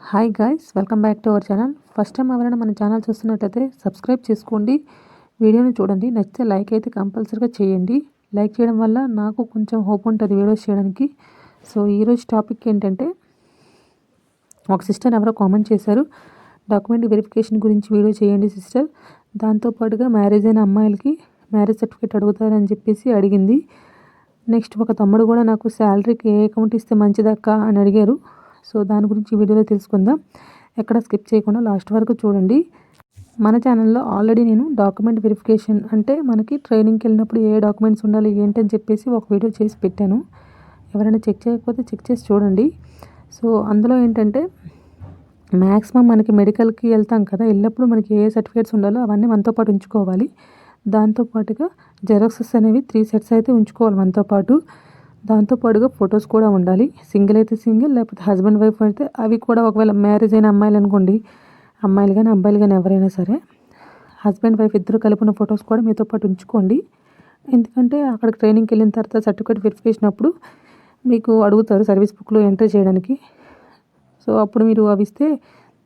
Hi guys welcome back to our channel first time ఎవరైనా మన channel చూస్తున్నట్లయితే subscribe చేసుకోండి. వీడియోని చూడండి. నచ్చితే లైక్ అయితే కంపల్సరీగా చేయండి. లైక్ చేయడం వల్ల నాకు కొంచెం హోప్ ఉంటుంది వీడియోస్ చేయడానికి. సో ఈరోజు టాపిక్ ఏంటంటే ఒక సిస్టర్ ఎవరో కామెంట్ చేశారు. డాక్యుమెంట్ వెరిఫికేషన్ గురించి వీడియో చేయండి సిస్టర్ దాంతోపాటుగా మ్యారేజ్ అయిన అమ్మాయిలకి మ్యారేజ్ సర్టిఫికేట్ అడుగుతారని చెప్పేసి అడిగింది. నెక్స్ట్ ఒక తమ్ముడు కూడా నాకు శాలరీకి ఏ అకౌంట్ ఇస్తే మంచిదక్క అని అడిగారు. సో దాని గురించి వీడియోలో తెలుసుకుందాం. ఎక్కడ స్కిప్ చేయకుండా లాస్ట్ వరకు చూడండి. మన ఛానల్లో ఆల్రెడీ నేను డాక్యుమెంట్ వెరిఫికేషన్ అంటే మనకి ట్రైనింగ్కి వెళ్ళినప్పుడు ఏ డాక్యుమెంట్స్ ఉండాలి ఏంటని చెప్పేసి ఒక వీడియో చేసి పెట్టాను. ఎవరైనా చెక్ చేయకపోతే చెక్ చేసి చూడండి. సో అందులో ఏంటంటే మ్యాక్సిమం మనకి మెడికల్కి వెళ్తాం కదా వెళ్ళినప్పుడు మనకి ఏ సర్టిఫికేట్స్ ఉండాలో అవన్నీ మనతో పాటు ఉంచుకోవాలి. దాంతోపాటుగా జెరాక్సెస్ అనేవి త్రీ సెట్స్ అయితే ఉంచుకోవాలి మనతో పాటు. దాంతోపాటుగా ఫొటోస్ కూడా ఉండాలి. సింగిల్ అయితే సింగిల్ లేకపోతే హస్బెండ్ వైఫ్ అయితే అవి కూడా ఒకవేళ మ్యారేజ్ అయిన అమ్మాయిలు అనుకోండి అమ్మాయిలు కానీ అబ్బాయిలు కానీ ఎవరైనా సరే హస్బెండ్ వైఫ్ ఇద్దరు కలిపిన ఫొటోస్ కూడా మీతో పాటు ఉంచుకోండి. ఎందుకంటే అక్కడ ట్రైనింగ్కి వెళ్ళిన తర్వాత సర్టిఫికేట్ వెరిఫికేషన్ అప్పుడు మీకు అడుగుతారు సర్వీస్ బుక్లో ఎంటర్ చేయడానికి. సో అప్పుడు మీరు అవి ఇస్తే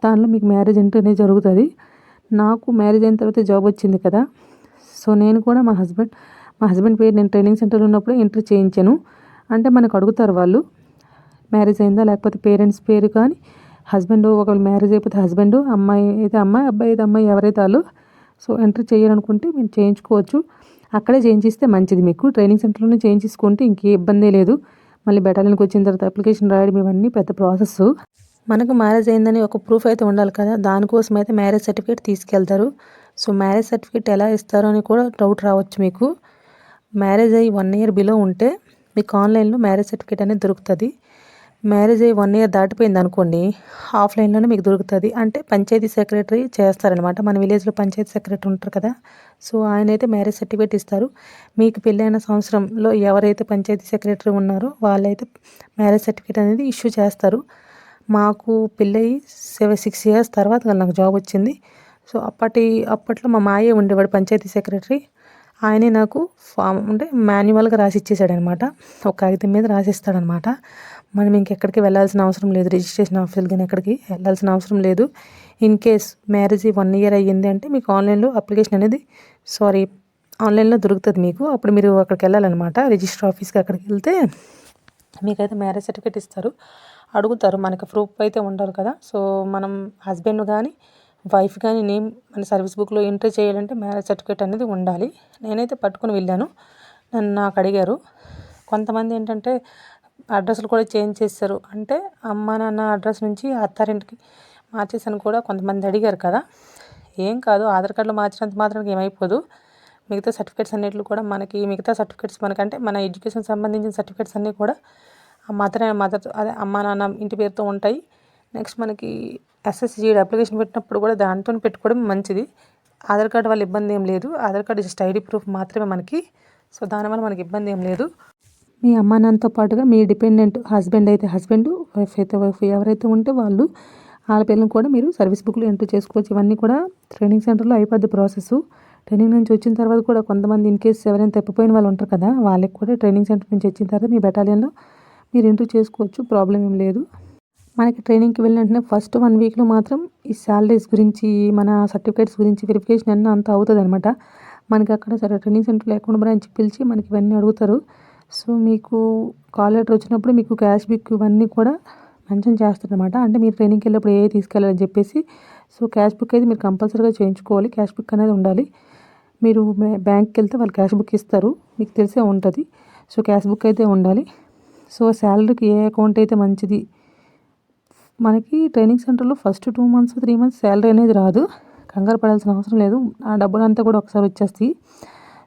దానిలో మీకు మ్యారేజ్ ఎంటర్ అనేది జరుగుతుంది. నాకు మ్యారేజ్ అయిన తర్వాత జాబ్ వచ్చింది కదా. సో నేను కూడా మా హస్బెండ్ మా హస్బెండ్ పేరు నేను ట్రైనింగ్ సెంటర్లో ఉన్నప్పుడు ఎంటర్ చేయించాను. అంటే మనకు అడుగుతారు వాళ్ళు మ్యారేజ్ అయిందా లేకపోతే పేరెంట్స్ పేరు కానీ హస్బెండ్ ఒకవేళ మ్యారేజ్ అయిపోతే హస్బెండ్ అమ్మాయి అయితే అమ్మాయి అబ్బాయి అయితే అమ్మాయి ఎవరైతే వాళ్ళు సో ఎంట్రీ చేయాలనుకుంటే మేము చేయించుకోవచ్చు. అక్కడే చేయించిస్తే మంచిది మీకు. ట్రైనింగ్ సెంటర్లోనే చేయించుకుంటే ఇంకే ఇబ్బందే లేదు. మళ్ళీ బెటాలియన్కి వచ్చిన తర్వాత అప్లికేషన్ రాయడం ఇవన్నీ పెద్ద ప్రాసెస్ మనకు మ్యారేజ్ అయిందని ఒక ప్రూఫ్ అయితే ఉండాలి కదా. దానికోసం అయితే మ్యారేజ్ సర్టిఫికేట్ తీసుకెళ్తారు. సో మ్యారేజ్ సర్టిఫికేట్ ఎలా ఇస్తారో అని కూడా డౌట్ రావచ్చు మీకు. మ్యారేజ్ అయ్యి వన్ ఇయర్ బిలో ఉంటే మీకు ఆన్లైన్లో మ్యారేజ్ సర్టిఫికేట్ అనేది దొరుకుతుంది. మ్యారేజ్ అయ్యి వన్ ఇయర్ దాటిపోయింది అనుకోండి ఆఫ్లైన్లోనే మీకు దొరుకుతుంది. అంటే పంచాయతీ సెక్రటరీ చేస్తారనమాట. మన విలేజ్లో పంచాయతీ సెక్రటరీ ఉంటారు కదా సో ఆయన అయితే మ్యారేజ్ సర్టిఫికేట్ ఇస్తారు. మీకు పెళ్ళైన సంవత్సరంలో ఎవరైతే పంచాయతీ సెక్రటరీ ఉన్నారో వాళ్ళైతే మ్యారేజ్ సర్టిఫికేట్ అనేది ఇష్యూ చేస్తారు. మాకు పెళ్ళయి సెవెన్ సిక్స్ ఇయర్స్ తర్వాత నాకు జాబ్ వచ్చింది. సో అప్పటి అప్పట్లో మా మాయే ఉండేవాడు పంచాయతీ సెక్రటరీ. ఆయనే నాకు ఫామ్ అంటే మాన్యువల్గా రాసి ఇచ్చేసాడనమాట ఒక కాగితం మీద రాసిస్తాడనమాట. మనం ఇంకెక్కడికి వెళ్ళాల్సిన అవసరం లేదు. రిజిస్ట్రేషన్ ఆఫీస్ కానీ ఎక్కడికి వెళ్ళాల్సిన అవసరం లేదు. In case marriage one year అయ్యింది అంటే మీకు ఆన్లైన్లో అప్లికేషన్ అనేది సారీ ఆన్లైన్లో దొరుకుతుంది మీకు. అప్పుడు మీరు అక్కడికి వెళ్ళాలన్నమాట రిజిస్టర్ ఆఫీస్కి అక్కడికి వెళ్తే మీకైతే మ్యారేజ్ సర్టిఫికేట్ ఇస్తారు. అడుగుతారు. మనకి ప్రూఫ్ అయితే ఉండరు కదా. సో మనం హస్బెండ్ కానీ వైఫ్ కానీ నేమ్ మన సర్వీస్ బుక్లో ఎంట్రీ చేయాలంటే మ్యారేజ్ సర్టిఫికేట్ అనేది ఉండాలి. నేనైతే పట్టుకొని వెళ్ళాను. నన్ను నాకు అడిగారు. కొంతమంది ఏంటంటే అడ్రస్లు కూడా చేంజ్ చేస్తారు. అంటే అమ్మ నాన్న అడ్రస్ నుంచి అత్తారింటికి మార్చేసాను కూడా కొంతమంది అడిగారు కదా. ఏం కాదు ఆధార్ కార్డులో మార్చినంత మాత్రానికి ఏమైపోదు. మిగతా సర్టిఫికేట్స్ అన్నిట్లు కూడా మనకి మిగతా సర్టిఫికేట్స్ మనకంటే మన ఎడ్యుకేషన్ సంబంధించిన సర్టిఫికేట్స్ అన్నీ కూడా మదర్ మదర్ అదే అమ్మ నాన్న ఇంటి పేరుతో ఉంటాయి. నెక్స్ట్ మనకి ఎస్ఎస్జీడి అప్లికేషన్ పెట్టినప్పుడు కూడా దాంతో పెట్టుకోవడం మంచిది. ఆధార్ కార్డు వల్ల ఇబ్బంది ఏం లేదు. Aadhaar card just ID proof మాత్రమే మనకి. సో దానివల్ల మనకి ఇబ్బంది ఏం లేదు. మీ అమ్మా నాన్నతో పాటుగా మీ డిపెండెంట్ హస్బెండ్ అయితే హస్బెండ్ వైఫ్ అయితే వైఫ్ ఎవరైతే ఉంటే వాళ్ళు వాళ్ళ పిల్లలు కూడా మీరు సర్వీస్ బుక్లో ఎంటర్ చేసుకోవచ్చు. ఇవన్నీ కూడా ట్రైనింగ్ సెంటర్లో అయిపోద్ది ప్రాసెస్ ట్రైనింగ్ నుంచి వచ్చిన తర్వాత కూడా కొంతమంది ఇన్ కేసు ఎవరైనా తప్పిపోయిన వాళ్ళు ఉంటారు కదా వాళ్ళకి కూడా ట్రైనింగ్ సెంటర్ నుంచి వచ్చిన తర్వాత మీ బెటాలియన్లో మీరు ఎంటర్ చేసుకోవచ్చు. ప్రాబ్లం ఏం లేదు. మనకి ట్రైనింగ్కి వెళ్ళిన వెంటనే ఫస్ట్ వన్ వీక్లో మాత్రం ఈ శాలరీస్ గురించి మన సర్టిఫికేట్స్ గురించి వెరిఫికేషన్ అన్న అంత అవుతుంది అనమాట మనకి అక్కడ సరే ట్రైనింగ్ సెంటర్లో అకౌంట్ బ్రాంచ్ పిలిచి మనకి ఇవన్నీ అడుగుతారు. సో మీకు కాల్ లెటర్ వచ్చినప్పుడు మీకు క్యాష్ బుక్ ఇవన్నీ కూడా మెన్షన్ చేస్తారనమాట అంటే మీరు ట్రైనింగ్కి వెళ్ళినప్పుడు ఏ తీసుకెళ్ళాలని చెప్పేసి. సో క్యాష్ బుక్ అయితే మీరు కంపల్సరీగా చేయించుకోవాలి. క్యాష్ బుక్ అనేది ఉండాలి. మీరు బ్యాంక్కి వెళ్తే వాళ్ళు క్యాష్ బుక్ ఇస్తారు. మీకు తెలిసే ఉంటుంది. సో క్యాష్ బుక్ అయితే ఉండాలి. సో శాలరీకి ఏ అకౌంట్ అయితే మంచిది మనకి ట్రైనింగ్ సెంటర్లో first two months three months salary అనేది రాదు. కంగారు పడాల్సిన అవసరం లేదు. ఆ డబ్బులంతా కూడా ఒకసారి వచ్చేస్తాయి.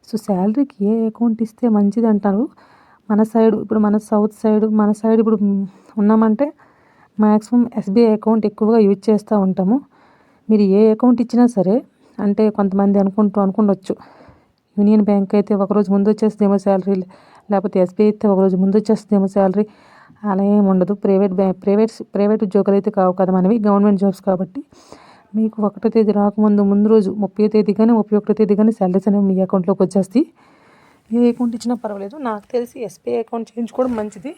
సో శాలరీకి ఏ అకౌంట్ ఇస్తే మంచిది అంటారు మన సైడ్ ఇప్పుడు మన సౌత్ సైడ్ మన సైడ్ ఇప్పుడు ఉన్నామంటే మ్యాక్సిమం ఎస్బీఐ అకౌంట్ ఎక్కువగా యూజ్ చేస్తూ ఉంటాము. మీరు ఏ అకౌంట్ ఇచ్చినా సరే అంటే కొంతమంది అనుకుంటూ అనుకుండొచ్చు. యూనియన్ బ్యాంక్ అయితే ఒకరోజు ముందు వచ్చేస్తుందేమో శాలరీ లేకపోతే ఎస్బీఐ అయితే ఒకరోజు ముందు వచ్చేస్తుందేమో శాలరీ అలా ఏమి ఉండదు. ప్రైవేట్ బ్యా ప్రైవేట్ ప్రైవేట్ ఉద్యోగాలు అయితే కావు కదా మనవి. గవర్నమెంట్ జాబ్స్ కాబట్టి. మీకు ఒకటో తేదీ రాకముందు ముందు రోజు ముప్పై తేదీ కానీ ముప్పై ఒకటో తేదీ కానీ శాలరీస్ అనేవి మీ అకౌంట్లోకి వచ్చేస్తాయి. ఏ అకౌంట్ ఇచ్చినా పర్వాలేదు. నాకు తెలిసి ఎస్బీఐ అకౌంట్ చేయించుకోవడం మంచిది.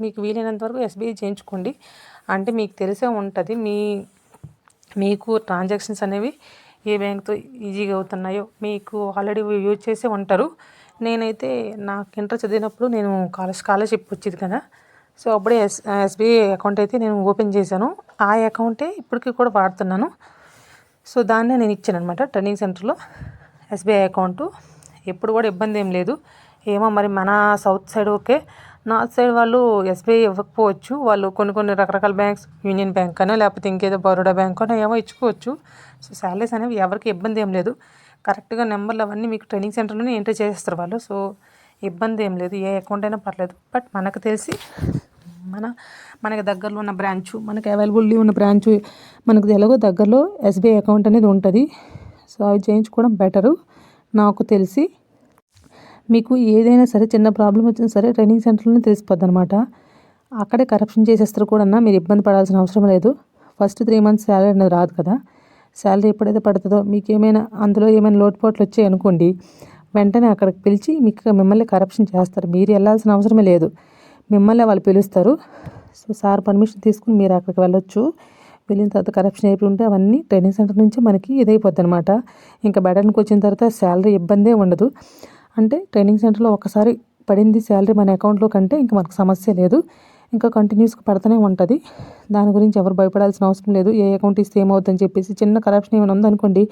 మీకు వీలైనంత వరకు ఎస్బీఐ చేయించుకోండి. అంటే మీకు తెలిసే ఉంటుంది మీ మీకు ట్రాన్సాక్షన్స్ అనేవి ఏ బ్యాంక్తో ఈజీగా అవుతున్నాయో. మీకు ఆల్రెడీ యూజ్ చేసే ఉంటారు. నేనైతే నాకు ఇంటర్ చదివినప్పుడు నేను కాలేజ్ స్కాలర్షిప్ వచ్చింది కదా. సో అప్పుడే ఎస్ ఎస్బీఐ అకౌంట్ అయితే నేను ఓపెన్ చేశాను. ఆ అకౌంటే ఇప్పటికీ కూడా వాడుతున్నాను. సో దాన్నే నేను ఇచ్చాను అనమాట ట్రైనింగ్ సెంటర్లో ఎస్బీఐ అకౌంటు ఎప్పుడు కూడా ఇబ్బంది ఏం లేదు. ఏమో మరి మన south side okay. North side వాళ్ళు ఎస్బీఐ ఇవ్వకపోవచ్చు. వాళ్ళు కొన్ని కొన్ని రకరకాల బ్యాంక్స్ యూనియన్ బ్యాంక్ అనో లేకపోతే ఇంకేదో బరోడా బ్యాంక్ అనో ఏమో ఇచ్చుకోవచ్చు. సో శాలరీస్ అనేవి ఎవరికి ఇబ్బంది ఏం లేదు. కరెక్ట్గా నెంబర్లు అవన్నీ మీకు ట్రైనింగ్ సెంటర్లోనే ఎంటర్ చేసేస్తారు వాళ్ళు. సో ఇబ్బంది ఏం లేదు. ఏ అకౌంట్ అయినా పర్లేదు. బట్ మనకు తెలిసి మన మనకి దగ్గరలో ఉన్న బ్రాంచ్ మనకి అవైలబుల్లీ ఉన్న బ్రాంచ్ మనకు ఎలాగో దగ్గరలో ఎస్బీఐ అకౌంట్ అనేది ఉంటుంది. సో అవి చేయించుకోవడం బెటరు నాకు తెలిసి మీకు ఏదైనా సరే చిన్న ప్రాబ్లం వచ్చినా సరే ట్రైనింగ్ సెంటర్లోనే తెలిసిపోద్ది అనమాట అక్కడే కరప్షన్ చేసేస్తారు కూడా మీరు ఇబ్బంది పడాల్సిన అవసరం లేదు. ఫస్ట్ త్రీ మంత్స్ శాలరీ అనేది రాదు కదా. శాలరీ ఎప్పుడైతే పడుతుందో మీకు ఏమైనా అందులో ఏమైనా లోటుపాట్లు వచ్చాయి అనుకోండి వెంటనే అక్కడికి పిలిచి మీకు మిమ్మల్ని కరప్షన్ చేస్తారు. మీరు వెళ్ళాల్సిన అవసరమే లేదు. మిమ్మల్ని వాళ్ళు పిలుస్తారు. సో సార్ పర్మిషన్ తీసుకుని మీరు అక్కడికి వెళ్ళొచ్చు. వెళ్ళిన తర్వాత కరప్షన్ అయిపోయి ఉంటే అవన్నీ ట్రైనింగ్ సెంటర్ నుంచి మనకి ఇదైపోద్ది అనమాట ఇంకా బెటర్కి వచ్చిన తర్వాత శాలరీ ఇబ్బందే ఉండదు. అంటే ట్రైనింగ్ సెంటర్లో ఒకసారి పడింది శాలరీ మన అకౌంట్లో కంటే ఇంకా మనకు సమస్య లేదు. ఇంకా కంటిన్యూస్గా పడుతూనే ఉంటుంది. దాని గురించి ఎవరు భయపడాల్సిన అవసరం లేదు. ఏ అకౌంట్ ఇస్తే ఏమవుతుందని చెప్పేసి చిన్న కరప్షన్ ఏమైనా ఉందనుకోండి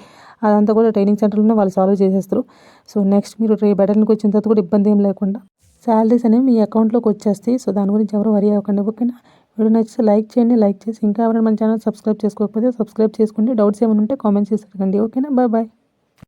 అదంతా కూడా ట్రైనింగ్ సెంటర్లోనే వాళ్ళు సాల్వ్ చేసేస్తారు. సో నెక్స్ట్ మీరు రే బెటర్కి వచ్చిన తర్వాత కూడా ఇబ్బంది ఏం లేకుండా శాలరీస్ అనేవి మీ అకౌంట్లోకి వచ్చేస్తాయి. సో దాని గురించి ఎవరు వరి అవ్వకండి. ఓకేనా? వీడియో నచ్చితే లైక్ చేయండి లైక్ చేసి ఇంకా ఎవరైనా మన ఛానల్ సబ్స్క్రైబ్ చేసుకోకపోతే సబ్స్క్రైబ్ చేసుకోండి. డౌట్స్ ఏమైనా ఉంటే కామెంట్స్ చేసి ఓకేనా? Bye bye